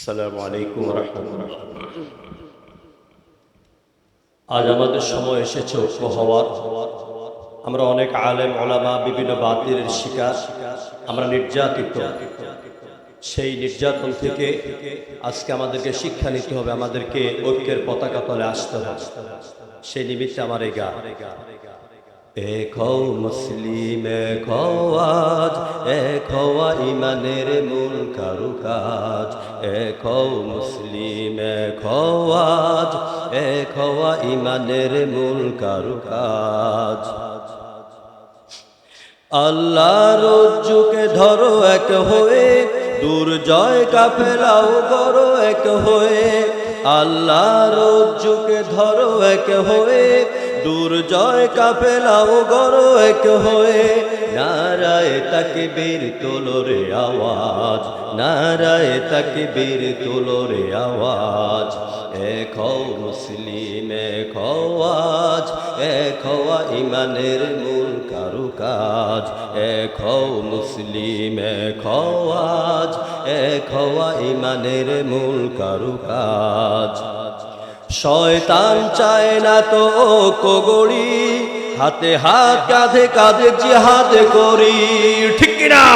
আসসালামু আলাইকুম আজ আমাদের সময় এসেছে ঐক্য হওয়ার। আমরা অনেক আলেম, ওলামা, বিভিন্ন বাতিলের শিকার। আমরা নির্যাতিত। সেই নির্যাতন থেকে আজকে আমাদেরকে শিক্ষা নিতে হবে, আমাদেরকে ঐক্যের পতাকা তলে আসতে হবে। সেই নিমিত্তে আমার এই গা এক মুসলিম আজ এক হওয়া ইমানের মূল কারুকাজ এক হও মুসলিম, এক আজ, এক হওয়া ইমানের মূল কারুকাজ আল্লাহ রজ্জুকে ধরো এক হয়ে, দুর্জয় কাফেলাও করো এক হয়ে। আল্লাহ রজ্জুকে ধরো এক হয়ে দুর্জয় কাফেলাও গরো এক হয়ে, নারায় তাকে বীর তোলরে আওয়াজ, নারায় তাকে বীর তোলরে আওয়াজ। এক মুসলিম, এক হও আজ, এক হওয়া ইমানের মূল কারুকাজ। এক মুসলিম, এক হও আজ, এক হওয়া ইমানের মূল কারুকাজ। শয়তান চায় না তো কগড়ি হাতে হাত কাঁধে কাঁধে জিহাদ করি। ঠিক কিনা?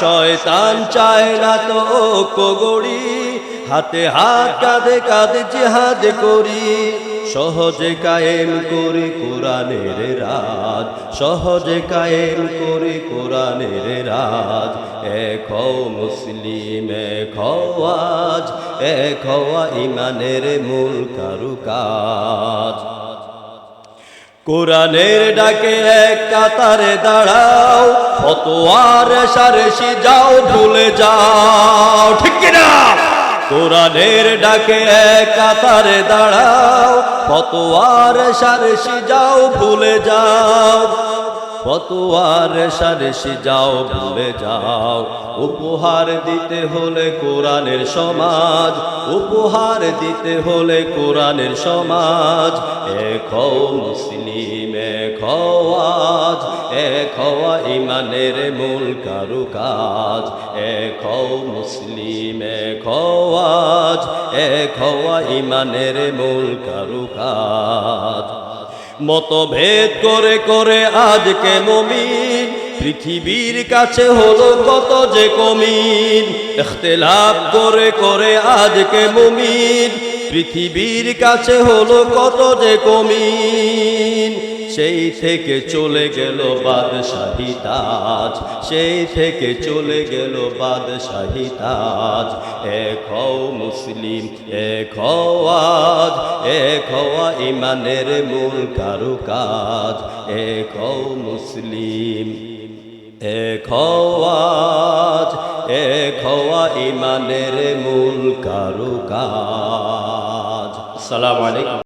শয়তান চায় না তো কগড়ি হাতে হাত কাঁধে কাঁধে জিহাদ করি। সহজে কায়েম করে কোরআনের রাজ, সহজে কায়েম করে কোরআনের রাজ। এক মুসলিম, এক আজ এক ইমানের মূল কারুকাজ। কোরআনের ডাকে এক কাতারে দাঁড়াও, ফতোয়ার সারেসি যাও, ভুলে যাও, ঠিক কিনা? কোরআনের ডাকে কাতারে দাঁড়াও, ফতোয়ার সারেসি যাও ভুলে যাও। ফতোয়ার সারেসি যাও ভুলে যাও। উপহার দিতে হলে কোরআনের সমাজ, উপহার দিতে হলে কোরআনের সমাজ। হও মুসলিম, এক আজ এক ইমানের মূল কারুকাজ। এক হও মুসলিম এক আজ। এক ইমানের মূল কারু কাজ মতভেদ করে করে আজকে মমিন, পৃথিবীর কাছে হলো কত যে কমিন। ইখতিলাফ করে করে আজকে মমিন, পৃথিবীর কাছে হলো কত যে কমিন। সেই থেকে চলে গেল বাদশাহী তাজ, সেই থেকে চলে গেল বাদশাহী তাজ। এক হও মুসলিম, এক হও আজ, এক হওয়া ইমানের মূল কারুকাজ। এক হও মুসলিম, এক হওয়াজ এক হওয়া ইমানের মূল কারুকাজ। সালাম আলাইকুম।